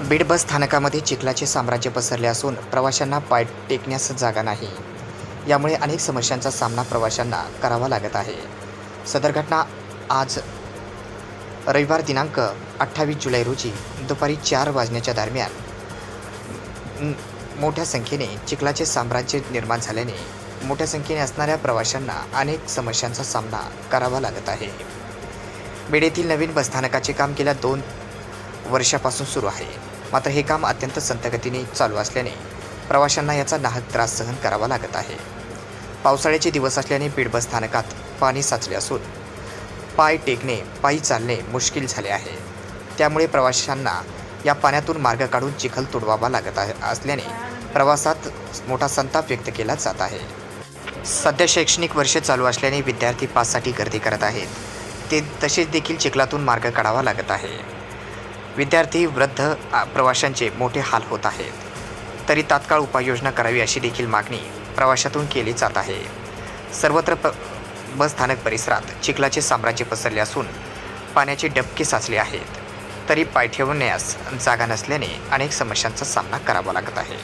बीड बस स्थानकामध्ये चिखलाचे साम्राज्य पसरले असून प्रवाशांना पाय टेकण्यास जागा नाही. यामुळे अनेक समस्यांचा सामना प्रवाशांना करावा लागत आहे. सदर घटना आज रविवार दिनांक अठ्ठावीस जुलै रोजी दुपारी चार वाजण्याच्या दरम्यान. मोठ्या संख्येने चिखलाचे साम्राज्य निर्माण झाल्याने मोठ्या संख्येने असणाऱ्या प्रवाशांना अनेक समस्यांचा सामना करावा लागत आहे. बीड येथील नवीन बसस्थानकाचे काम गेल्या दोन वर्षापासून सुरू आहे. मात्र हे काम अत्यंत संतगतीने चालू असल्याने प्रवाशांना याचा नाहक त्रास सहन करावा लागत आहे. पावसाळ्याचे दिवस असल्याने बीड बस स्थानकात पाणी साचले असून पाय टेकणे पायी चालणे मुश्किल झाले आहे. त्यामुळे प्रवाशांना या पाण्यातून मार्ग काढून चिखल तुडवावा लागत असल्याने प्रवासात मोठा संताप व्यक्त केला जात आहे. सध्या शैक्षणिक वर्ष चालू असल्याने विद्यार्थी पाससाठी गर्दी करत आहेत. ते तसेच देखील चिखलातून मार्ग काढावा लागत आहे. विद्यार्थी वृद्ध प्रवाशांचे मोठे हाल होत आहेत तरी तात्काळ उपाययोजना करावी अशी देखील मागणी प्रवाशातून केली जात आहे. सर्वत्र प बस स्थानक परिसरात चिखलाचे साम्राज्य पसरले असून पाण्याचे डबके साचले आहेत. तरी पाय ठेवण्यास जागा नसल्याने अनेक समस्यांचा सामना करावा लागत आहे.